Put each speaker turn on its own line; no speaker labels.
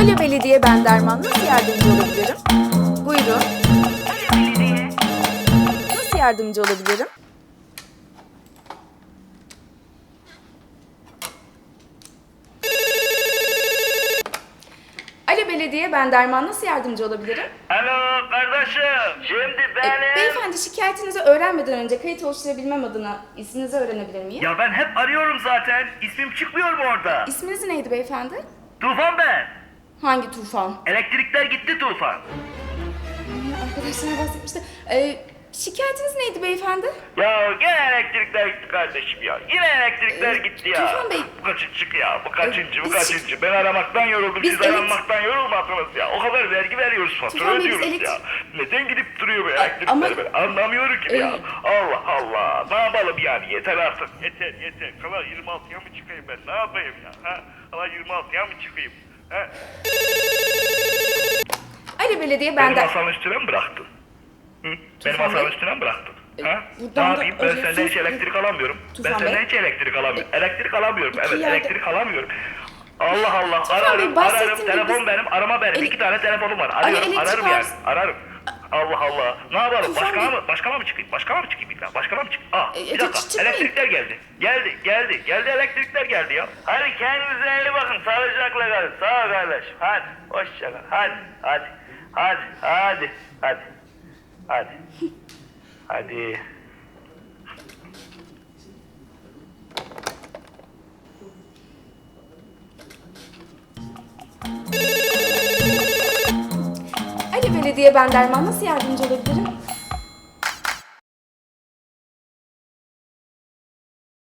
Alo Belediye ben Derman. Nasıl yardımcı olabilirim? Buyurun. Nasıl yardımcı olabilirim? Alo Belediye ben Derman. Nasıl yardımcı olabilirim?
Alo kardeşim. Şimdi
E,
benim...
beyefendi şikayetinizi öğrenmeden önce kayıt oluşturabilmem adına isminizi öğrenebilir miyim?
Ya ben hep arıyorum zaten. İsmim çıkmıyor mu orada?
İsminiz neydi beyefendi?
Tufan ben.
Hangi Tufan?
Elektrikler gitti Tufan.
Hmm, Arkadaşlar bahsetmişti. Ee, şikayetiniz neydi beyefendi?
Ya gene elektrikler gitti kardeşim ya. Yine elektrikler
Ee,
gitti ya.
Tufan Bey-
Bu kaçıncı ya? Bu kaçıncı? Bu
biz-
kaçıncı? Ben aramaktan yoruldum.
Biz
Siz
elek-
aranmaktan yorulmadınız ya. O kadar vergi veriyoruz, fatura
Tufan Bey, biz
ödüyoruz ya. Neden gidip duruyor bu elektrikler?
ama-
Ben anlamıyorum ki ya.
Ee,
Allah Allah. Ne yapalım yani? Yeter artık. Yeter yeter. Kala 26'ya mı çıkayım ben? Ne yapayım ya? Ha? Kala 26'ya mı çıkayım? Ha?
Alo Belediye ben
Benim
de...
masanın üstüne mi bıraktın? Hı? Benim
Tufan
masanın
Bey.
üstüne mi bıraktın?
E,
Ha?
buradan
Ne
da
yapayım? Ben senden hiç elektrik alamıyorum.
Tufan
ben senden
Bey.
hiç elektrik alamıyorum. Elektrik alamıyorum. Evet,
yerde-
elektrik alamıyorum. Allah Allah.
Tufan Bey,
ararım, ararım. Telefon
biz-
benim, arama benim. İki tane telefonum var. Arıyorum, ararım yani. Ararım. Allah Allah. Ne yapalım?
Tufan
Başkana
Bey-
mı? Başkana mı çıkayım? Başkana mı çıkayım? illa? Başkana mı
E,
bir dakika. Elektrikler geldi. Geldi, geldi. Geldi elektrikler geldi ya. Hadi kendinize iyi bakın. Sağlıcakla kalın. Sağ ol kardeşim. Hadi. Hoşça kal. Hadi. Hadi. Hadi. Hadi. Hadi. Hadi. Hadi.
Alo Belediye ben Derman. Nasıl yardımcı olabilirim?